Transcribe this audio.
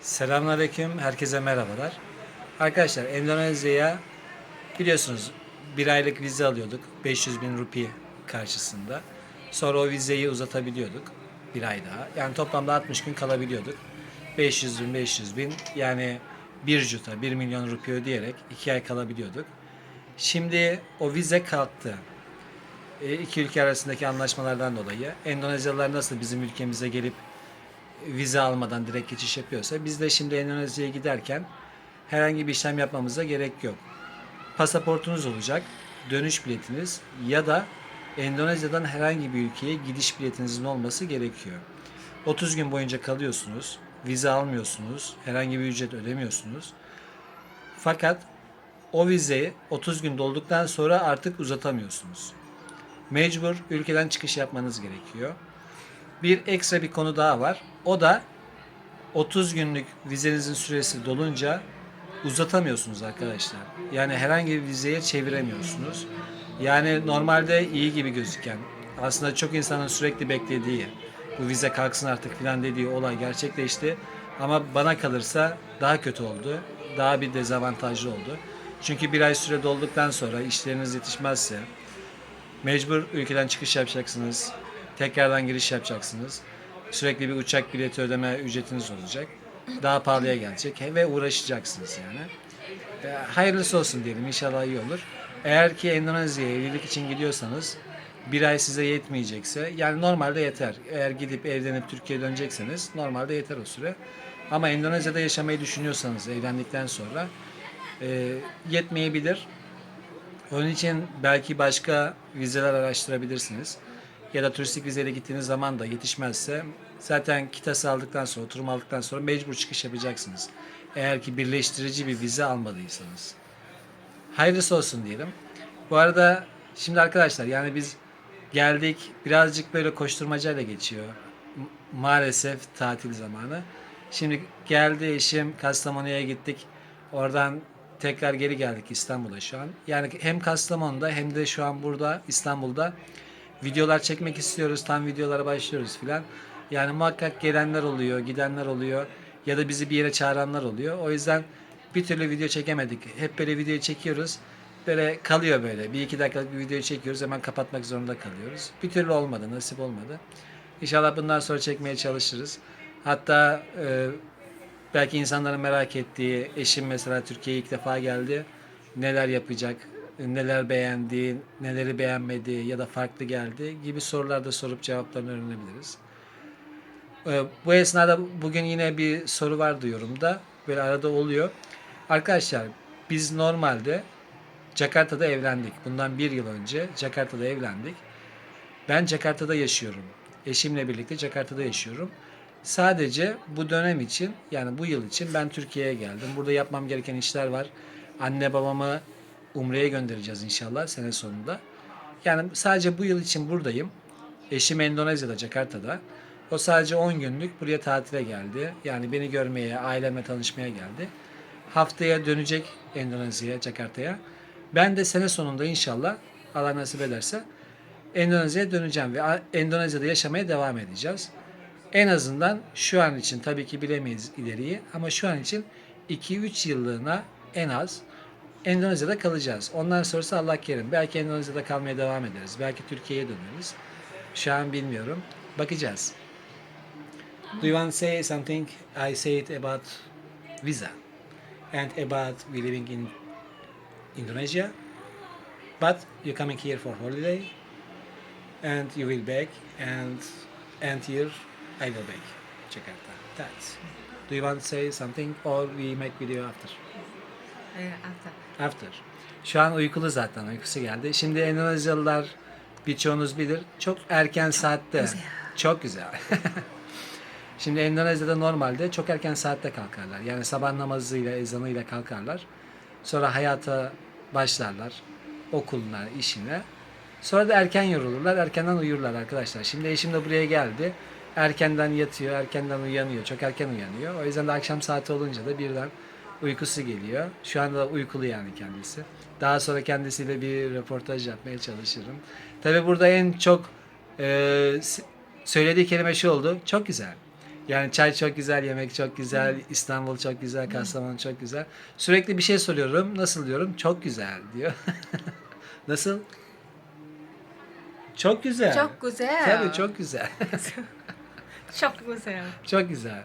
Selamünaleyküm, herkese merhabalar. Arkadaşlar Endonezya'ya biliyorsunuz bir aylık vize alıyorduk 500 bin rupi karşısında. Sonra o vizeyi uzatabiliyorduk bir ay daha. Yani toplamda 60 gün kalabiliyorduk. 500 bin 500 bin yani bir juta 1 milyon rupi ödeyerek 2 ay kalabiliyorduk. Şimdi o vize kalktı. E, iki ülke arasındaki anlaşmalardan dolayı Endonezyalılar nasıl bizim ülkemize gelip vize almadan direkt geçiş yapıyorsa biz de şimdi Endonezya'ya giderken herhangi bir işlem yapmamıza gerek yok. Pasaportunuz olacak, dönüş biletiniz ya da Endonezya'dan herhangi bir ülkeye gidiş biletinizin olması gerekiyor. 30 gün boyunca kalıyorsunuz, vize almıyorsunuz, herhangi bir ücret ödemiyorsunuz. Fakat o vizeyi 30 gün dolduktan sonra artık uzatamıyorsunuz. Mecbur ülkeden çıkış yapmanız gerekiyor bir ekstra bir konu daha var. O da 30 günlük vizenizin süresi dolunca uzatamıyorsunuz arkadaşlar. Yani herhangi bir vizeye çeviremiyorsunuz. Yani normalde iyi gibi gözüken, aslında çok insanın sürekli beklediği, bu vize kalksın artık filan dediği olay gerçekleşti. Ama bana kalırsa daha kötü oldu. Daha bir dezavantajlı oldu. Çünkü bir ay süre dolduktan sonra işleriniz yetişmezse mecbur ülkeden çıkış yapacaksınız. Tekrardan giriş yapacaksınız. Sürekli bir uçak bileti ödeme ücretiniz olacak. Daha pahalıya gelecek ve uğraşacaksınız yani. E, Hayırlısı olsun diyelim inşallah iyi olur. Eğer ki Endonezya'ya evlilik için gidiyorsanız bir ay size yetmeyecekse yani normalde yeter. Eğer gidip evlenip Türkiye'ye dönecekseniz normalde yeter o süre. Ama Endonezya'da yaşamayı düşünüyorsanız evlendikten sonra e, yetmeyebilir. Onun için belki başka vizeler araştırabilirsiniz. Ya da turistik vizeyle gittiğiniz zaman da yetişmezse zaten kitası aldıktan sonra, oturum aldıktan sonra mecbur çıkış yapacaksınız. Eğer ki birleştirici bir vize almadıysanız. Hayırlısı olsun diyelim. Bu arada şimdi arkadaşlar yani biz geldik birazcık böyle koşturmacayla geçiyor. Maalesef tatil zamanı. Şimdi geldi eşim Kastamonu'ya gittik. Oradan tekrar geri geldik İstanbul'a şu an. Yani hem Kastamonu'da hem de şu an burada İstanbul'da videolar çekmek istiyoruz. Tam videolara başlıyoruz filan. Yani muhakkak gelenler oluyor, gidenler oluyor ya da bizi bir yere çağıranlar oluyor. O yüzden bir türlü video çekemedik. Hep böyle video çekiyoruz. Böyle kalıyor böyle. Bir iki dakikalık bir video çekiyoruz. Hemen kapatmak zorunda kalıyoruz. Bir türlü olmadı. Nasip olmadı. İnşallah bundan sonra çekmeye çalışırız. Hatta e, belki insanların merak ettiği eşim mesela Türkiye'ye ilk defa geldi. Neler yapacak, neler beğendi, neleri beğenmedi ya da farklı geldi gibi sorular da sorup cevaplarını öğrenebiliriz. Ee, Bu esnada bugün yine bir soru vardı yorumda. Böyle arada oluyor. Arkadaşlar biz normalde Jakarta'da evlendik. Bundan bir yıl önce Jakarta'da evlendik. Ben Jakarta'da yaşıyorum. Eşimle birlikte Jakarta'da yaşıyorum. Sadece bu dönem için yani bu yıl için ben Türkiye'ye geldim. Burada yapmam gereken işler var. Anne babamı Umre'ye göndereceğiz inşallah sene sonunda. Yani sadece bu yıl için buradayım. Eşim Endonezya'da, Jakarta'da. O sadece 10 günlük buraya tatile geldi. Yani beni görmeye, ailemle tanışmaya geldi. Haftaya dönecek Endonezya'ya, Jakarta'ya. Ben de sene sonunda inşallah Allah nasip ederse Endonezya'ya döneceğim ve Endonezya'da yaşamaya devam edeceğiz. En azından şu an için tabii ki bilemeyiz ileriyi ama şu an için 2-3 yıllığına en az Endonezya'da kalacağız. Ondan sonrası Allah kerim. Belki Endonezya'da kalmaya devam ederiz. Belki Türkiye'ye döneriz. Şu an bilmiyorum. Bakacağız. Do you want to say something? I say it about visa and about we living in Indonesia. But you coming here for holiday and you will back and end year I will back Jakarta. That's. Do you want to say something or we make video after? After. After. Şu an uykulu zaten uykusu geldi. Şimdi Endonezyalılar birçoğunuz bilir çok erken saatte. Çok güzel. Şimdi Endonezya'da normalde çok erken saatte kalkarlar. Yani sabah namazıyla, ezanıyla kalkarlar. Sonra hayata başlarlar. Okuluna, işine. Sonra da erken yorulurlar, erkenden uyurlar arkadaşlar. Şimdi eşim de buraya geldi. Erkenden yatıyor, erkenden uyanıyor. Çok erken uyanıyor. O yüzden de akşam saati olunca da birden uykusu geliyor. Şu anda uykulu yani kendisi. Daha sonra kendisiyle bir röportaj yapmaya çalışırım. Tabi burada en çok e, söylediği kelime şu oldu. Çok güzel. Yani çay çok güzel, yemek çok güzel, İstanbul çok güzel, Kastamonu çok güzel. Sürekli bir şey soruyorum. Nasıl diyorum? Çok güzel diyor. Nasıl? Çok güzel. Çok güzel. Tabii çok güzel. Çok güzel. çok güzel.